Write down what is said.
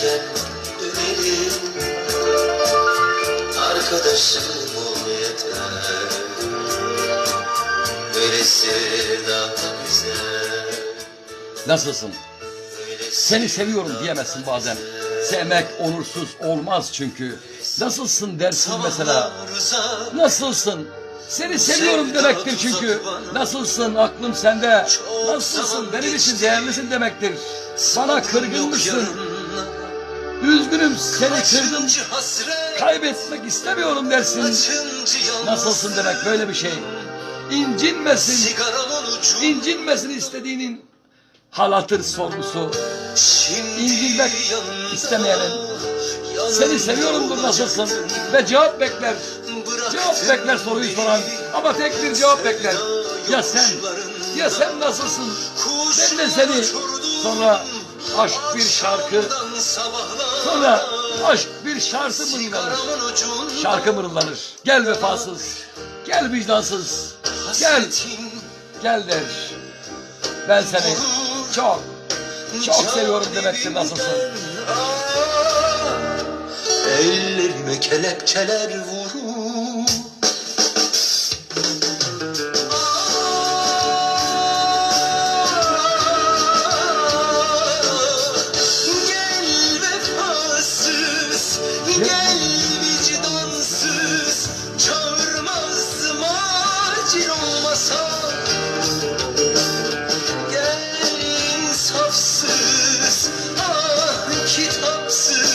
gece ümerim Arkadaşım ol yeter Böylesi daha güzel Nasılsın? Seni seviyorum diyemezsin bazen. Sevmek onursuz olmaz çünkü. Nasılsın dersin mesela. Nasılsın? Seni seviyorum demektir çünkü. Nasılsın aklım sende. Nasılsın benim için değerlisin demektir. Bana kırgınmışsın. Üzgünüm seni kırdım. Kaybetmek istemiyorum dersin. Nasılsın demek böyle bir şey. İncinmesin. İncinmesin istediğinin hal hatır sorgusu. İncinmek istemeyenin. Seni seviyorumdur nasılsın ve cevap bekler. Cevap bekler soruyu soran ama tek bir cevap bekler. Ya sen, ya sen nasılsın? Ben de seni. Sonra aşk bir şarkı, sonra aşk bir şarkı mırıldanır. Şarkı mırıldanır. Gel vefasız, gel vicdansız, gel, gel der. Ben seni çok, çok seviyorum demektir nasılsın? Ellerime kelepçeler vurur This is